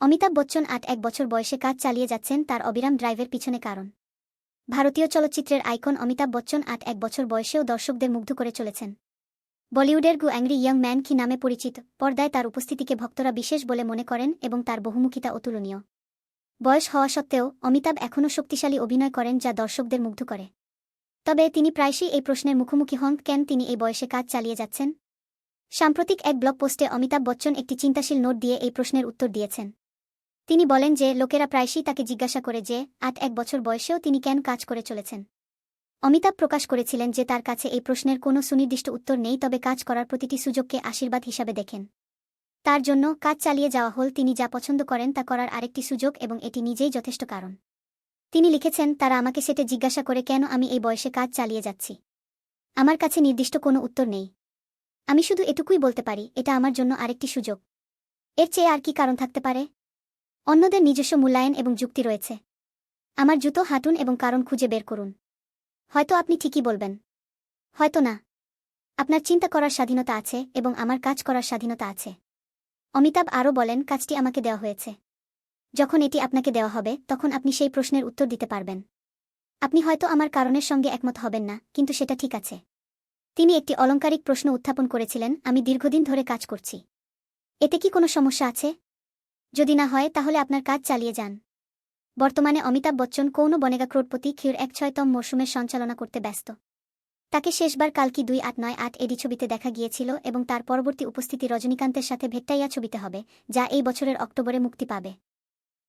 অমিতাভ বচ্চন আট এক বছর বয়সে কাজ চালিয়ে যাচ্ছেন তার অবিরাম ড্রাইভের পিছনে কারণ। ভারতীয় চলচ্চিত্রের আইকন অমিতাভ বচ্চন আট এক বছর বয়সেও দর্শকদের মুগ্ধ করে চলেছেন। বলিউডের গু অ্যাংরি ইয়াং ম্যান কি নামে পরিচিত, পর্দায় তার উপস্থিতিকে ভক্তরা বিশেষ বলে মনে করেন এবং তার বহুমুখিতা অতুলনীয়। বয়স হওয়া সত্ত্বেও অমিতাভ এখনও শক্তিশালী অভিনয় করেন যা দর্শকদের মুগ্ধ করে। তবে তিনি প্রায়শই এই প্রশ্নের মুখোমুখি হন, কেন তিনি এই বয়সে কাজ চালিয়ে যাচ্ছেন? সাম্প্রতিক এক ব্লগ পোস্টে অমিতাভ বচ্চন একটি চিন্তাশীল নোট দিয়ে এই প্রশ্নের উত্তর দিয়েছেন। তিনি বলেন যে, লোকেরা প্রায়শই তাকে জিজ্ঞাসা করে যে আট এক বছর বয়সেও তিনি কেন কাজ করে চলেছেন? অমিতাভ প্রকাশ করেছিলেন যে, তার কাছে এই প্রশ্নের কোনো সুনির্দিষ্ট উত্তর নেই, তবে কাজ করার প্রতিটি সুযোগকে আশীর্বাদ হিসাবে দেখেন। তার জন্য কাজ চালিয়ে যাওয়া হল, তিনি যা পছন্দ করেন তা করার আরেকটি সুযোগ এবং এটি নিজেই যথেষ্ট কারণ। তিনি লিখেছেন, তারা আমাকে সেটে জিজ্ঞাসা করে কেন আমি এই বয়সে কাজ চালিয়ে যাচ্ছি। আমার কাছে নির্দিষ্ট কোনো উত্তর নেই। আমি শুধু এটুকুই বলতে পারি, এটা আমার জন্য আরেকটি সুযোগ। এর চেয়ে আর কি কারণ থাকতে পারে? অন্যদের নিজস্ব মূল্যায়ন এবং যুক্তি রয়েছে। আমার জুতো হাঁটুন এবং কারণ খুঁজে বের করুন। হয়তো আপনি ঠিকই বলবেন। হয়তো না। আপনার চিন্তা করার স্বাধীনতা আছে এবং আমার কাজ করার স্বাধীনতা আছে। অমিতাভ আরও বলেন, কাজটি আমাকে দেওয়া হয়েছে। যখন এটি আপনাকে দেওয়া হবে, তখন আপনি সেই প্রশ্নের উত্তর দিতে পারবেন। আপনি হয়তো আমার কারণের সঙ্গে একমত হবেন না, কিন্তু সেটা ঠিক আছে। তিনি একটি অলংকারিক প্রশ্ন উত্থাপন করেছিলেন, আমি দীর্ঘদিন ধরে কাজ করছি। এতে কি কোনো সমস্যা আছে? যদি না হয়, তাহলে আপনার কাজ চালিয়ে যান। বর্তমানে অমিতাভ বচ্চন কৌন বনেগা ক্রোড়পতি ক্ষীর এক ছয়তম মরশুমের সঞ্চালনা করতে ব্যস্ত। তাকে শেষবার কালকি দুই আট নয় আট এডি ছবিতে দেখা গিয়েছিল এবং তার পরবর্তী উপস্থিতি রজনীকান্তের সাথে ভেট্টাইয়া ছবিতে হবে, যা এই বছরের অক্টোবরে মুক্তি পাবে।